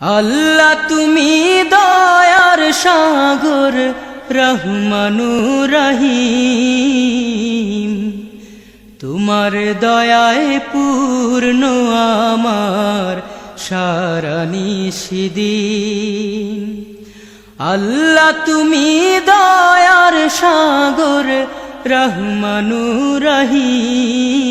আল্লাহ তুমি দয়ার সাগর রহমানু রহিম তোমার দয়ায় পূর্ণ আমার সারা নিষিদিন আল্লাহ তুমি দয়ার সাগর রহমানু রহিম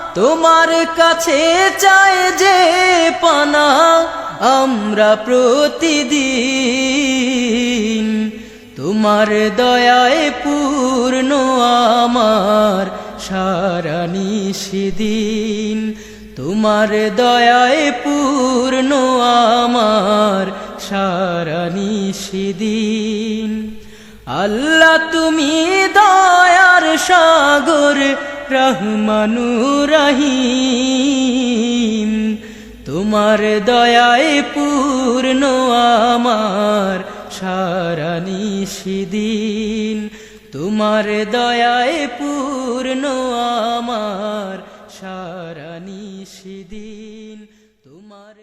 তোমার কাছে চাই যে পানা, আমরা প্রতিদিন তোমার দয়ায় পূর্ণ আমার সারা নিষিদিন তোমার দয়ায় পূর্ণ আমার সারা নিষিদিন আল্লাহ তুমি দয়ার সাগর রহমানু রহিম তোমার দয়ায় পূর্ণ আমার সারা নিষিদিন তোমার দয়ায় পূর্ণ আমার সারা নিষিদিন তোমার